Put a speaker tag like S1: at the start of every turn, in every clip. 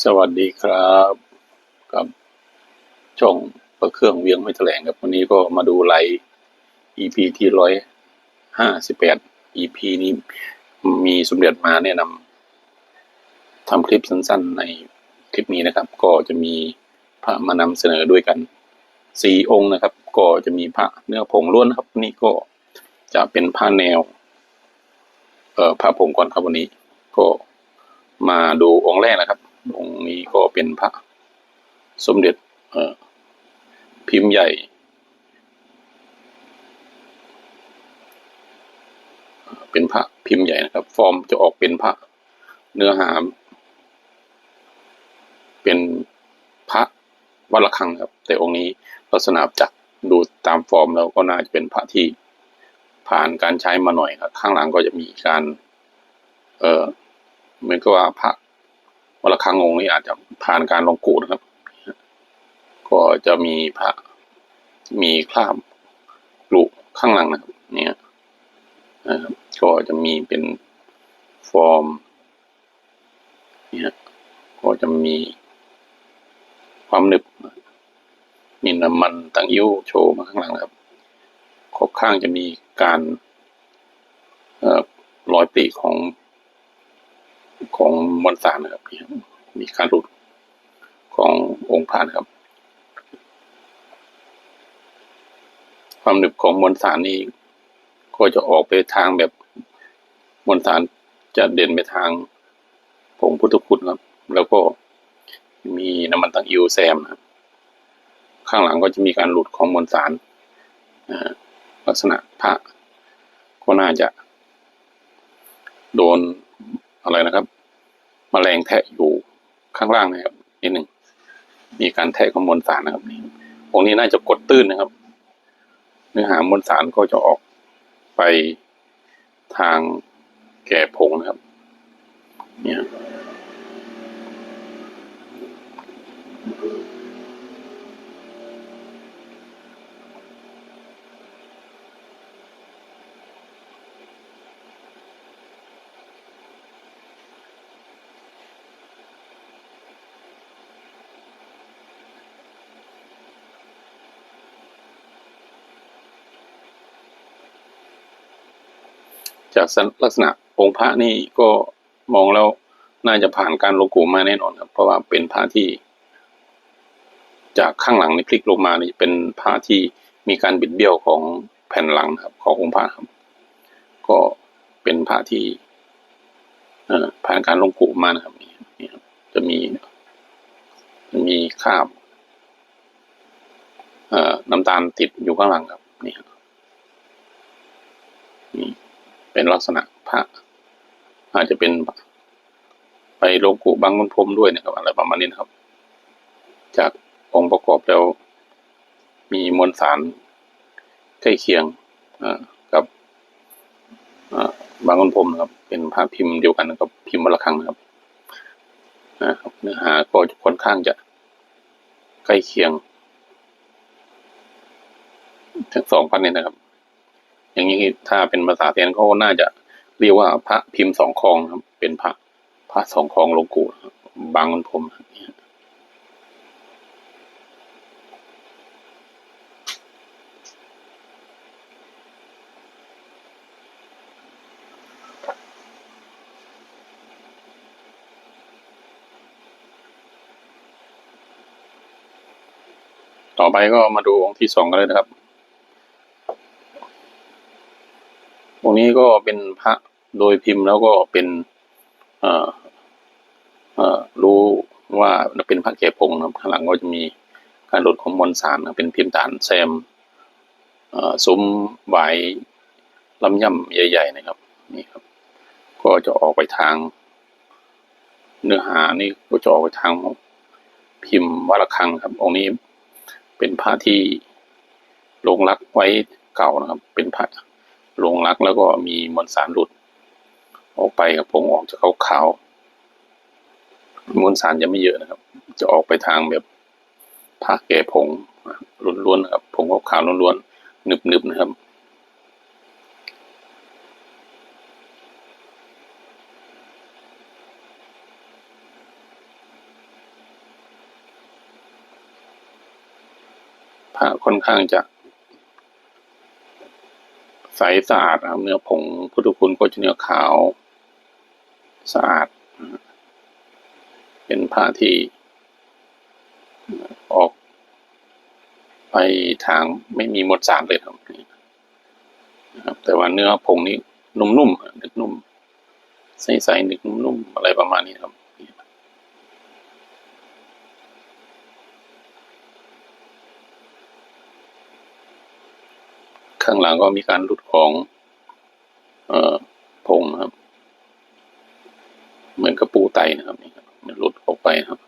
S1: สวัสดีครับกับช่องประเครื่องเวียงไม่แถลงครับวันนี้ก็มาดูไลฟ์ EP ที่ร้อยห้าสิบแปด EP นี้มีสมเด็จมาแนะนำทำคลิปสั้นๆในคลิปนี้นะครับ ก็จะมีพระมานำเสนอด้วยกันสี่องค์นะครับ ก็จะมีพระเนื้อผงล้วนครับนี่ก็จะเป็นผ้าแนว เอ่อพระผงก่อนครับวันนี้ ก็มาดูองค์แรกนะครับ องค์นี้ก็เป็นพระสมเด็จพิมพ์ใหญ่เป็นพระพิมพ์ใหญ่นะครับ ฟอร์มจะออกเป็นพระเนื้อหา เป็นพระวัดระฆังครับ แต่องค์นี้ลักษณะจากดูตามฟอร์มแล้วก็น่าจะเป็นพระที่ผ่านการใช้มาหน่อยครับ ข้างหลังก็จะมีการ เออเหมือนกับว่าพระ วัดระฆังองค์นี้อาจจะผ่านการลงกูนะครับ ก็จะมีพระมีคราบกลุข้างหลังนะครับ เนี่ยนะครับก็จะมีเป็นฟอร์มเนี่ยก็จะมีความหนึบมีน้ำมันตั้งยิ้วโชว์มาข้างหลังครับขอบข้างจะมีการเอ่อรอยปลีของ ของมวลสารนะครับนี่มีการหลุดขององค์พระนะครับ ความหนึบของมวลสารนี้ก็จะออกไปทางแบบมวลสารจะเด่นไปทางผงพุทธคุณครับ แล้วก็มีน้ำมันตังอิวแซมนะครับข้างหลังก็จะมีการหลุดของมวลสารลักษณะพระก็น่าจะ โดน อะไรนะครับแมลงแทะอยู่ข้างล่างนะครับนิดหนึ่งมีการแทะของมวลสารนะครับนี่องนี้น่าจะกดตื้นนะครับ เนื้อหามวลสารก็จะออกไปทางแก่พงนะครับ เนี่ย จากลักษณะองค์พระนี่ก็มองแล้วน่าจะผ่านการลงกูมาแน่นอนครับ เพราะว่าเป็นพระที่ จากข้างหลังในพลิกลงมานี่เป็นพระที่มีการบิดเบี้ยวของแผ่นหลังครับ ขององค์พระครับ ก็เป็นพระที่ผ่านการลงกูมานะครับนี่นี่ครับจะมีจะมีคราบน้ำตาลติดอยู่ข้างหลังครับนี่ครับนี่ เป็นลักษณะพระอาจจะเป็นไปโลกุบางมนพรมด้วยนะครับอะไรประมาณนี้นครับ จากองค์ประกอบแล้ว มีมวลสารใกล้เคียงกับบางมนพรมนะครับ เป็นพระพิมพ์เดียวกันกับพิมพ์วัดระฆังนะครับนะครับเนื้อหาก็ค่อนข้างจะใกล้เคียง ทั้งสองพันนี่ยนะครับ อย่างนี้ถ้าเป็นภาษาเทียนเขาน่าจะเรียกว่าพระพิมพ์สองคองครับ เป็นพระพระสองคองหลวงปู่บางมันพรมต่อไปก็มาดูองค์ที่สองกันเลยนะครับ องค์นี้ก็เป็นพระโดยพิมพ์แล้วก็เป็นอ่อเอ่อรู้ว่าเป็นพระแก่พงนะครับข้างหลังก็จะมีการหลุดของมวลสารนะเป็นพิมพ์ฐานแซมอ่อซุ้มไหวายลำย่ำใหญ่ ๆ นะครับนี่ครับ ก็จะออกไปทาง เนื้อหานี่ก็จะออกไปทางพิมพ์วัดระฆังครับ องค์นี้เป็นพระที่ลงรักไว้เก่านะครับ เป็นพระ ลงรักแล้วก็มีมวลสารหลุด ออกไปกับผงออกจะขาวๆมวลสารจะไม่เยอะนะครับ จะออกไปทางแบบผักแก่ผงล้วนๆนะครับผงขาวๆล้วนๆหนึบๆนะครับผ้าค่อนข้างจะ สสะอาดนะครับเนื้อผงพุทธคุณก็จะเนื้อขาว สะอาด เป็นผ้าที่ ออก ไปทางไม่มีมวลสารเลยครับนะครับ แต่ว่าเนื้อผงนี่นุ่มๆนึกนุ่มใสๆนึกนุ่มๆอะไรประมาณนี้ครับ ข้างหลังก็มีการหลุดของเอ่อผงนะครับ เหมือนกระปูไตนะครับนี่ครับมันหลุดออกไปครับ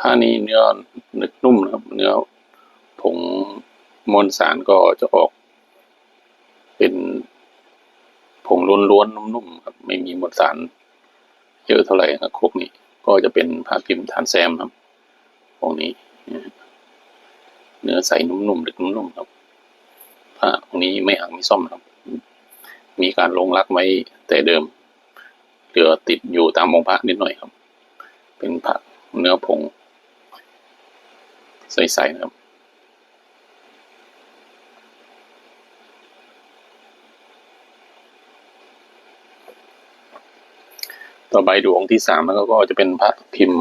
S1: ถ้านี้เนื้อนึกนุ่มนะครับ เนื้อผงมวลสารก็จะออก เป็น ผงล้วนๆนุ่มๆครับไม่มีมวลสาร เยอะเท่าไหร่ครับครกนี้ก็จะเป็นผ้าพิมพ์ฐานแซมครับพวกนี้เนื้อใสนุ่มๆเด็กนุ่มๆครับผ้าพวกนี้ไม่หักไม่ซ่อมครับ มีการลงรักไว้แต่เดิมเหลือติดอยู่ตามองพระนิดหน่อยครับ เป็นผ้าเนื้อผงใสๆครับ ต่อไปดูองค์ที่สามแล้วก็จะเป็นพระพิมพ์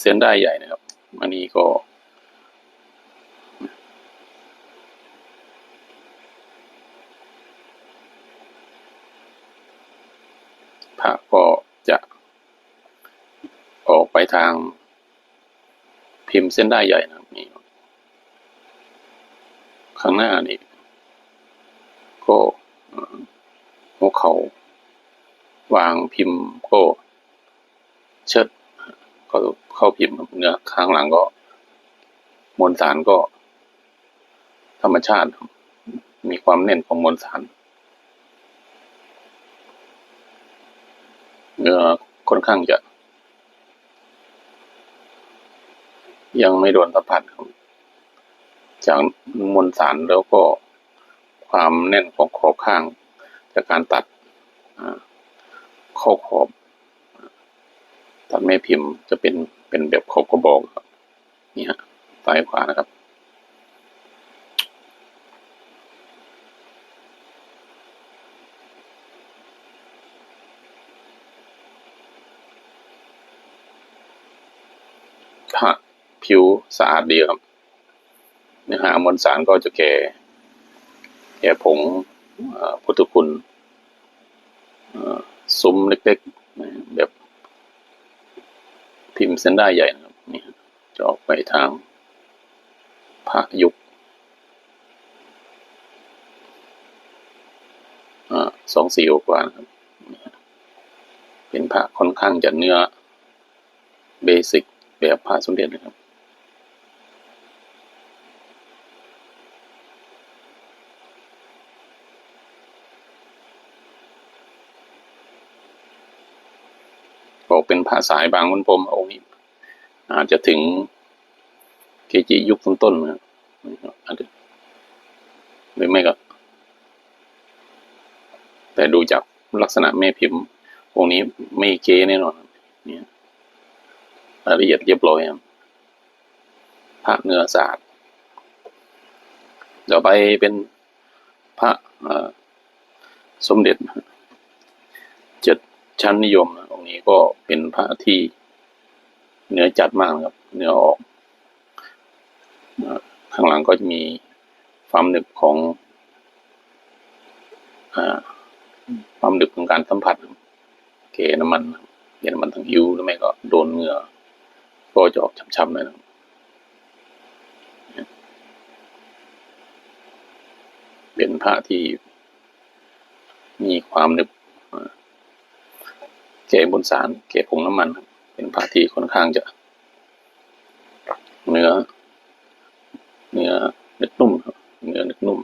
S1: เส้นได้ใหญ่นะครับ อันนี้ก็ พระก็จะออกไปทางพิมพ์เส้นได้ใหญ่นะครับนี่ข้างหน้านี่ก็หัวเขา วางพิมพ์ก็เชิดก็เข้าพิมพ์เนื้อข้างหลังก็ มวลสารก็ ธรรมชาติ มีความแน่นของมวลสารเนื้อค่อนข้างจะ ยังไม่โดนสัมผัสครับจากมวลสารแล้วก็ความแน่นของขอบข้างจากการตัดอ่า ข้าขอบตัดแม่พิมพ์จะเป็นเป็นแบบขอบกระบอกครับนี่ฮะซ้ายขวานะครับพระผิวสะอาดดีครับเนื้อหามวลสารก็จะแก่แก่ผงอ่อพุทธคุณ ซุ้มเล็กๆ แบบพิมพ์เส้นได้ใหญ่นะครับนี่จะออกไปทางพระยุคสองสี่กว่านะครับ เป็นพระค่อนข้างจะเนื้อเบสิกแบบพระสมเด็จนะครับ ก็เป็นภายบางคนผมองค์นี้ อาจจะถึงเกจิยุคต้นๆนะอาจจะหรือไม่ก็ แต่ดูจากลักษณะแม่พิมพ์องค์นี้ไม่เกแน่นอนเนี่ยรายละเอียดเรียบร้อยพระเนื้อสะอาดต่อไปเป็นพระสมเด็จเจ็ด ชั้นนิยมนะองค์นี้ก็เป็นพระที่เนื้อจัดมากครับ เนื้อออก ข้างหลังก็จะมีความหนึบของอความหนึบของการสัมผัสเกน้ำมันเกน้ำมันทางหิวหรือไม่ก็โดนเหงื่อก็จะออกช้ำๆหน่อยนะเป็นผ้าที่มีความหนึบ เกบนสารเกผงน้ำมัน เป็นผ้าที่ค่อนข้างจะ เนื้อ เนื้อนึกนุ่มครับเนื้อนุ่ม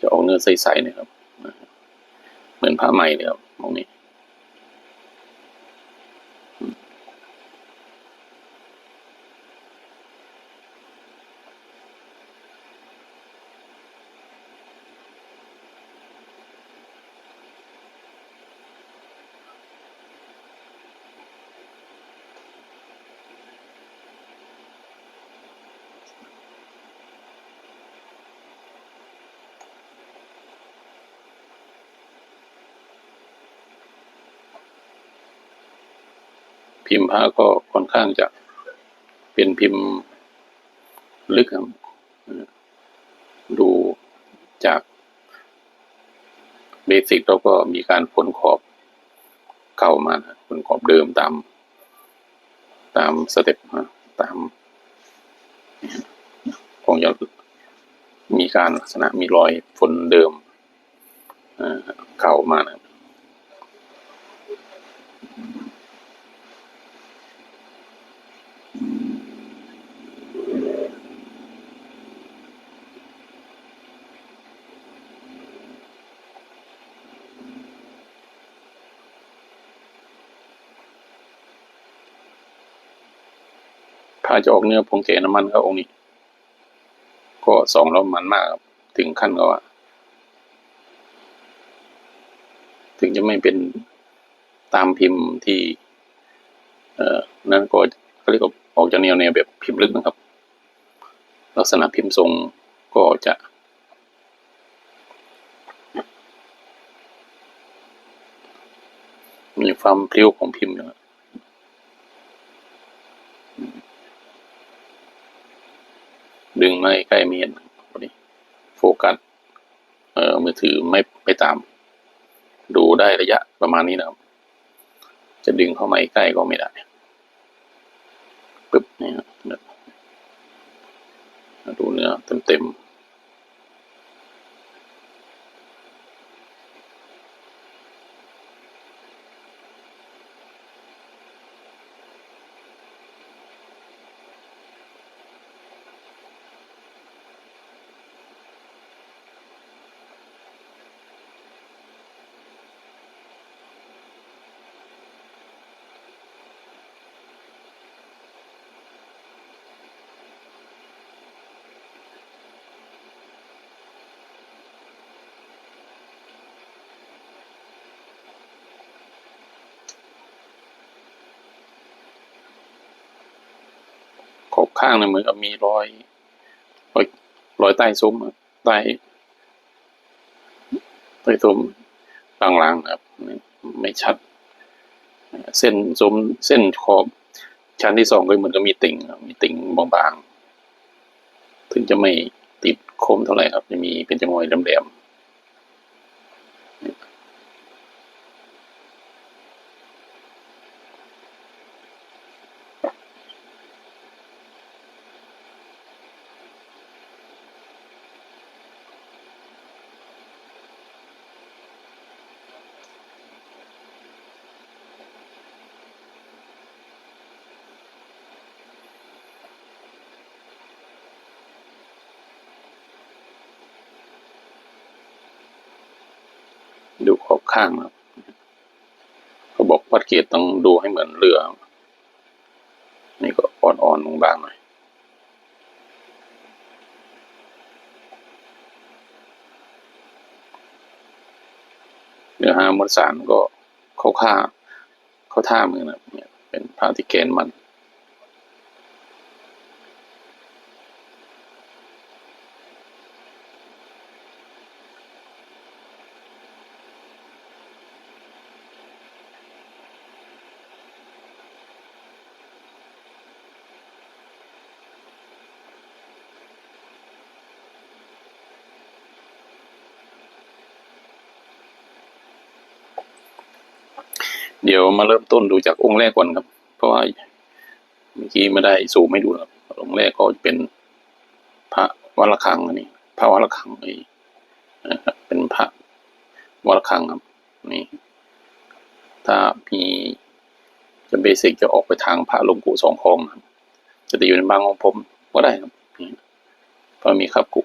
S1: จะออกเนื้อใสๆนะครับ เหมือนผ้าไหมเลยครับตรงนี้ พิมพ์พระก็ค่อนข้างจะเป็นพิมพ์ลึกครับดูจากเบสิกเราก็มีการพ้นขอบเก่ามานะพ้นขอบเดิมตาม ตามสเต็ปนะตามคงจะมีการลักษณะมีรอยฝนเดิมเอ่อเก่ามานะาจะออกเนื้อผงเกน้ำมันก็องค์นี้ ก็สองแล้วมันมากครับ ถึงขั้นก็ว่า ถึงจะไม่เป็นตามพิมพ์ที่ เอ่อนั่นก็เขาเรียกว่าออกจากแนวแนวแบบพิมพ์ลึกนะครับ ลักษณะพิมพ์ทรงก็จะมีความพลิ้วของพิมพ์นะครับ ดึงไม่ใกล้เมียนนพอดีโฟกัสเอ่อมือถือไม่ไปตาม ดูได้ระยะประมาณนี้นะครับ จะดึงเข้ามาใกล้ก็ไม่ได้ปึ๊บนี่ครับเนี่ยดูเนื้อเต็มๆ ข้างเนี่ยเหมือนกับมีรอยรอยรอยใต้ซุ้มใต้ใต้ซุ้มลางๆครับ ไม่ชัด เส้นซุ้มเส้นขอบ ชั้นที่สองก็เหมือนกับมีติ่งมีติ่งบางๆถึงจะไม่ติดคมเท่าไหร่ครับ จะมีเป็นจงอยแหลมๆ ดูขอบข้างครับเขาบอกวัดเกตต้องดูให้เหมือนเรือ นี่ก็อ่อนๆบางๆหน่อยเนื้อหามวลสารก็เข้าค่าเข้าท่ามือนะเนี่ยเป็นพาติเกนมัน เดี๋ยวมาเริ่มต้นดูจากองค์แรกก่อนครับ เพราะว่าเมื่อกี้ไม่ได้สูมให้ดูครับองค์แรกก็เป็นพระวัดระฆังอันนี้พระวัดระฆังนี่นะครับเป็นพระวัดระฆังครับนี่ถ้ามีจะเบสิกจะออกไปทางพระหลวงปู่สองคลองครับจะได้อยู่ในบางของผมก็ได้ครับเพราะมีครับกุ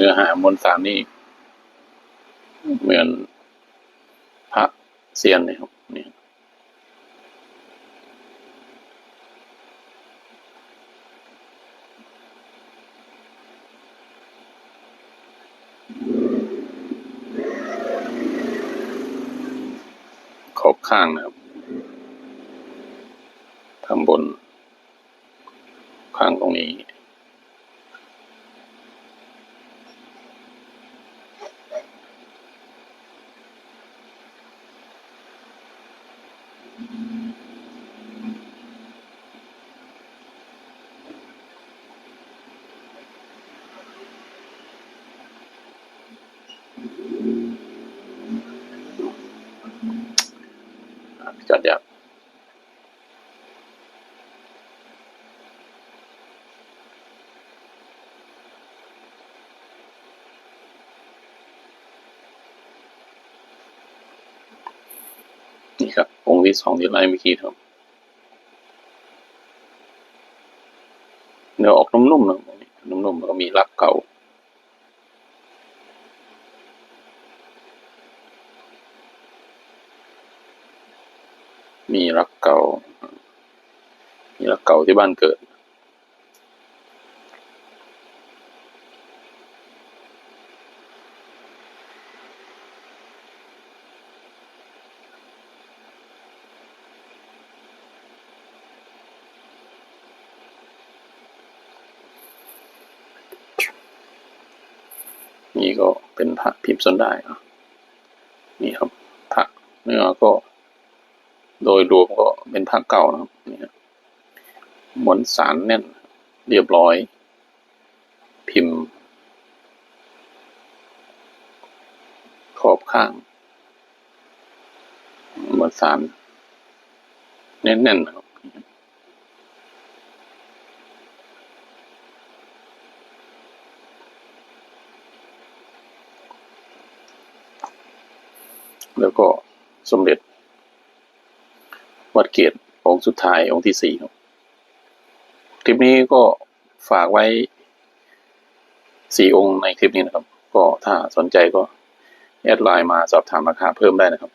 S1: นื้อหามวลสารนี่เหมือนพระเซียนเลยครับนี่ขอบข้างนะครับข้างบน ข้างตรงนี้ อะจอดยากนี่ครับองค์ที่สองที่ไล่เมื่อกี้ครับเนื้อออกนุ่มๆนะนุ่มๆแล้วก็มีรักเก่า มีรักเก่า มีรักเก่าที่บ้านเกิด นี่ก็เป็นพระพิมพ์สนได้อะนี่ครับพระเนื้อก็ โดยรวมก็เป็นพระเก่านะครับนี่ครับมวลสารแน่นเรียบร้อย พิมพ์ ขอบข้างมวลสารแน่นๆนะครับแล้วก็สมเด็จ วัดเกียรติองค์สุดท้ายองค์ที่สี่ครับคลิปนี้ก็ฝากไว้สี่องค์ในคลิปนี้นะครับ ก็ถ้าสนใจก็แอดไลน์มาสอบถามราคาเพิ่มได้นะครับ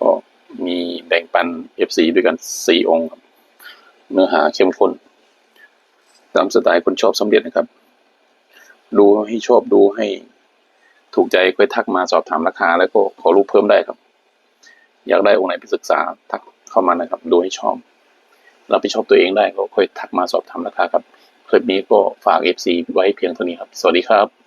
S1: ก็มีแบ่งปัน FC ด้วยกันสี่องค์ครับเนื้อหาเข้มข้นตามสไตล์คนชอบสมเด็จนะครับ ดูให้ชอบดูให้ถูกใจค่อยทักมาสอบถามราคาแล้วก็ขอรูปเพิ่มได้ครับ อยากได้องค์ไหนไปศึกษาทักเข้ามานะครับ ดูให้ชอบรับผิดชอบตัวเองได้ก็ค่อยทักมาสอบถามราคาครับ คลิปนี้ก็ฝาก FC ไว้เพียงเท่านี้ครับ สวัสดีครับ